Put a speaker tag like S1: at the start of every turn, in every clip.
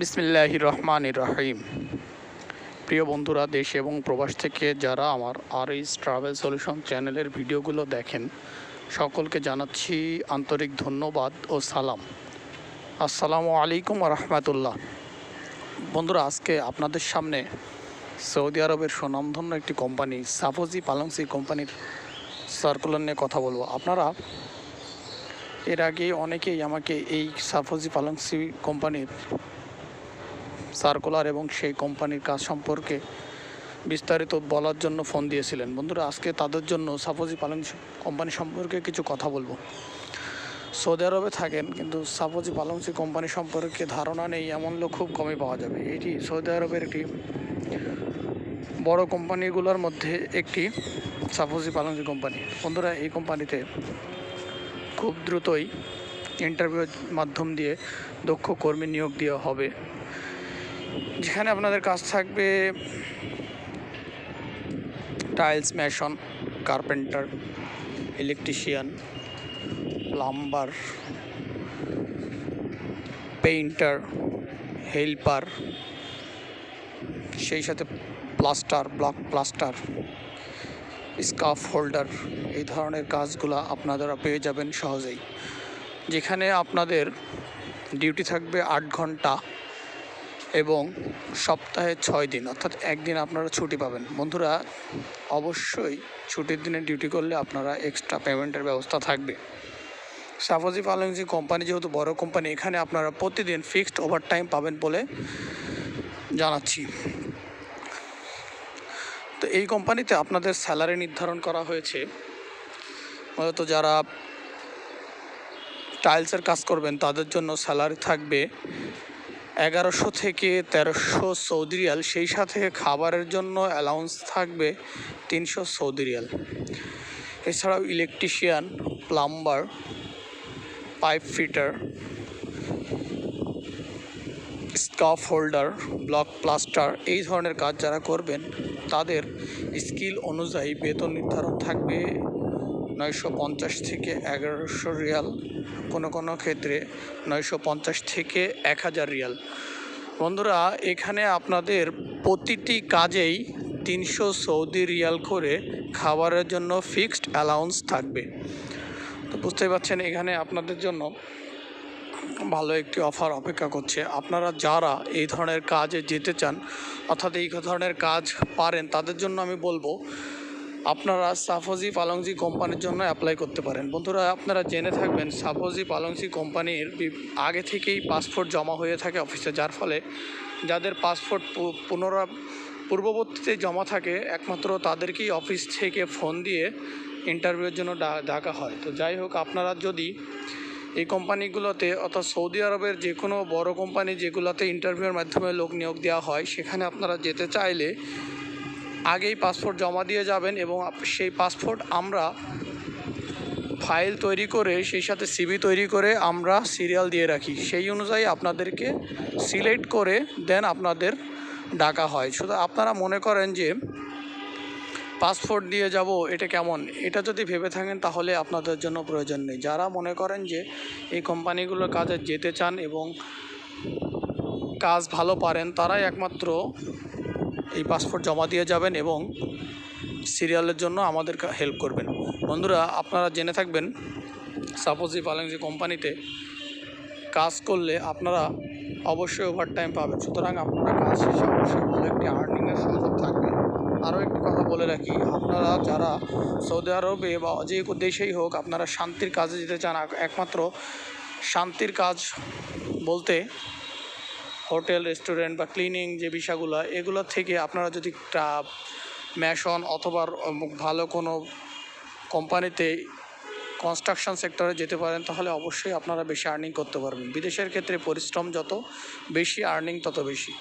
S1: বিসমিল্লাহ রহমান রহিম। প্রিয় বন্ধুরা, দেশ এবং প্রবাস থেকে যারা আমার আর এইস ট্রাভেল সলিউশন চ্যানেলের ভিডিওগুলো দেখেন, সকলকে জানাচ্ছি আন্তরিক ধন্যবাদ ও সালাম। আসসালামু আলাইকুম রহমতুল্লাহ। বন্ধুরা, আজকে আপনাদের সামনে সৌদি আরবের সুনামধন্য একটি কোম্পানি, সাফোজি পালংসি কোম্পানির সার্কুলার নিয়ে কথা বলব। আপনারা, এর আগে অনেকেই আমাকে এই সাফোজি পালংসি কোম্পানির সার্কুলার এবং সেই কোম্পানির কাজ সম্পর্কে বিস্তারিত বলার জন্য ফোন দিয়েছিলেন। বন্ধুরা, আজকে তাদের জন্য সাপোজি পালং কোম্পানি সম্পর্কে কিছু কথা বলব। সৌদি আরবে থাকেন, কিন্তু সাপোজি পালংসি কোম্পানি সম্পর্কে ধারণা নেই, এমন লোক খুব কমই পাওয়া যাবে। এটি সৌদি আরবের একটি বড় কোম্পানিগুলোর মধ্যে একটি সাপোজি পালংসি কোম্পানি। বন্ধুরা, এই কোম্পানিতে খুব দ্রুতই ইন্টারভিউর মাধ্যম দিয়ে দক্ষ কর্মী নিয়োগ দেওয়া হবে। যেখানে আপনাদের কাজ থাকবে tiles mason carpenter electrician plumber painter helper সেই সাথে plaster block plaster scaff holder এই ধরনের কাজগুলো আপনারা পেয়ে যাবেন সহজেই। যেখানে আপনাদের ডিউটি থাকবে আট ঘণ্টা। এবং সপ্তাহে ছয় দিন, অর্থাৎ একদিন আপনারা ছুটি পাবেন। বন্ধুরা, অবশ্যই ছুটির দিনে ডিউটি করলে আপনারা এক্সট্রা পেমেন্টের ব্যবস্থা থাকবে। সাফোজি পালংজি কোম্পানি যেহেতু বড় কোম্পানি এখানে আপনারা প্রতিদিন ফিক্সড ওভার টাইম পাবেন বলে জানাচ্ছি। তো এই কোম্পানিতে আপনাদের স্যালারি নির্ধারণ করা হয়েছে। মূলত যারা টাইলসের কাজ করবেন, তাদের জন্য স্যালারি থাকবে এগারোশো থেকে তেরোশো সৌদি রিয়াল, সেই সাথে খাবারের জন্য অ্যালাউন্স থাকবে তিনশো সৌদি রিয়াল। এছাড়াও electrician plumber pipe fitter scaff holder block plaster এই ধরনের কাজ যারা করবেন, তাদের স্কিল অনুযায়ী বেতন নির্ধারণ থাকবে নয়শো পঞ্চাশ থেকে এগারোশো রিয়াল কোনো কোনো ক্ষেত্রে নয়শো পঞ্চাশ থেকে এক হাজার রিয়াল। বন্ধুরা, এখানে আপনাদের প্রতিটি কাজেই তিনশো সৌদি রিয়াল করে খাবারের জন্য ফিক্সড অ্যালাউন্স থাকবে। তো বুঝতেই পারছেন, এখানে আপনাদের জন্য ভালো একটি অফার অপেক্ষা করছে। আপনারা যারা এই ধরনের কাজে যেতে চান, অর্থাৎ এই ধরনের কাজ পারেন, তাদের জন্য আমি বলব আপনারা সাফোজি পালংজি কোম্পানির জন্য অ্যাপ্লাই করতে পারেন। বন্ধুরা, আপনারা জেনে থাকবেন, সাফোজি পালংজি কোম্পানির আগে থেকেই পাসপোর্ট জমা হয়ে থাকে অফিসে যার ফলে যাদের পাসপোর্ট পুনরা, পূর্ববর্তীতে জমা থাকে, একমাত্র তাদেরকেই অফিস থেকে ফোন দিয়ে ইন্টারভিউয়ের জন্য ডাকা হয়। তো যাই হোক, আপনারা যদি এই কোম্পানিগুলোতে অর্থাৎ সৌদি আরবের যে কোনো বড় কোম্পানি যেগুলোতে ইন্টারভিউয়ের মাধ্যমে লোক নিয়োগ দেওয়া হয়, সেখানে আপনারা যেতে চাইলে আগেই পাসপোর্ট জমা দিয়ে যাবেন এবং সেই পাসপোর্ট আমরা ফাইল তৈরি করে, সেই সাথে সিবি তৈরি করে আমরা সিরিয়াল দিয়ে রাখি। সেই অনুযায়ী আপনাদেরকে সিলেক্ট করে দেন আপনাদের ডাকা হয়। শুধু আপনারা মনে করেন যে পাসপোর্ট দিয়ে যাব, এটা কেমন? এটা যদি ভেবে থাকেন তাহলে আপনাদের জন্য প্রয়োজন নেই। যারা মনে করেন যে এই কোম্পানিগুলোর কাজে যেতে চান এবং কাজ ভালো পারেন, তারাই একমাত্র এই পাসপোর্ট জমা দিয়ে যাবেন এবং সিরিয়ালের জন্য আমাদের হেল্প করবেন। বন্ধুরা, আপনারা জেনে থাকবেন সাপোজ এই পালংজি কোম্পানিতে কাজ করলে আপনারা অবশ্যই ওভারটাইম পাবেন। সুতরাং আপনারা কাজ শেষে অবশ্যই ভালো একটি আর্নিংয়ের সুযোগ থাকবে আরও একটি কথা বলে রাখি, আপনারা যারা সৌদি আরবে বা যে দেশেই হোক, আপনারা শান্তির কাজে যেতে চান একমাত্র শান্তির কাজ বলতে হোটেল, রেস্টুরেন্ট বা ক্লিনিং যে বিষয়গুলো, এগুলো থেকে আপনারা যদি ট্রাপ ম্যাশন অথবা ভালো কোনো কোম্পানিতে কনস্ট্রাকশন সেক্টরে যেতে পারেন, তাহলে অবশ্যই আপনারা বেশি আর্নিং করতে পারবেন। বিদেশের ক্ষেত্রে পরিশ্রম যত বেশি আর্নিং তত বেশি।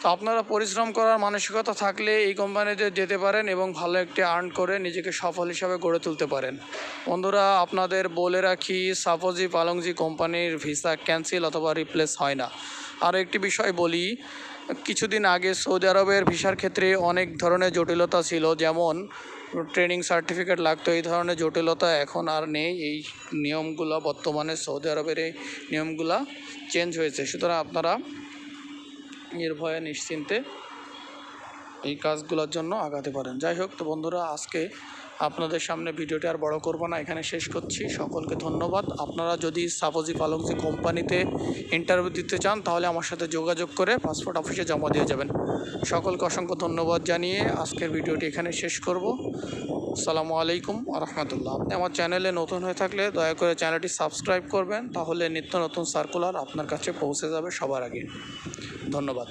S1: তো আপনারা পরিশ্রম করার মানসিকতা থাকলে এই কোম্পানিতে যেতে পারেন এবং ভালো একটি আর্ন করে নিজেকে সফল হিসাবে গড়ে তুলতে পারেন। বন্ধুরা, আপনাদের বলে রাখি সাপোজি পালংজি কোম্পানির ভিসা ক্যান্সেল অথবা রিপ্লেস হয় না। আর একটি বিষয় বলি, কিছুদিন আগে সৌদি আরবের ভিসার ক্ষেত্রে অনেক ধরনের জটিলতা ছিল, যেমন ট্রেনিং সার্টিফিকেট লাগতো, এই ধরনের জটিলতা এখন আর নেই। এই নিয়মগুলো বর্তমানে সৌদি আরবের এই নিয়মগুলা চেঞ্জ হয়েছে। সুতরাং আপনারা নির্ভয়ে নিশ্চিন্তে এই কাজগুলোর জন্য আগাতে পারেন। যাই হোক তো বন্ধুরা আজকে আপনাদের সামনে ভিডিওটি আর বড় করব না, এখানে শেষ করছি। সকলকে ধন্যবাদ। আপনারা যদি সাপোজি পালংজি কোম্পানিতে ইন্টারভিউ দিতে চান, তাহলে আমার সাথে যোগাযোগ করে পাসপোর্ট অফিসে জমা দিয়ে যাবেন। সকলকে অসংখ্য ধন্যবাদ জানিয়ে আজকের ভিডিওটি এখানে শেষ করব। সালামু আলাইকুম রহমতুল্লাহ। আপনি আমার চ্যানেলে নতুন হয়ে থাকলে দয়া করে চ্যানেলটি সাবস্ক্রাইব করবেন, তাহলে নিত্য নতুন সার্কুলার আপনার কাছে পৌঁছে যাবে সবার আগে। ধন্যবাদ।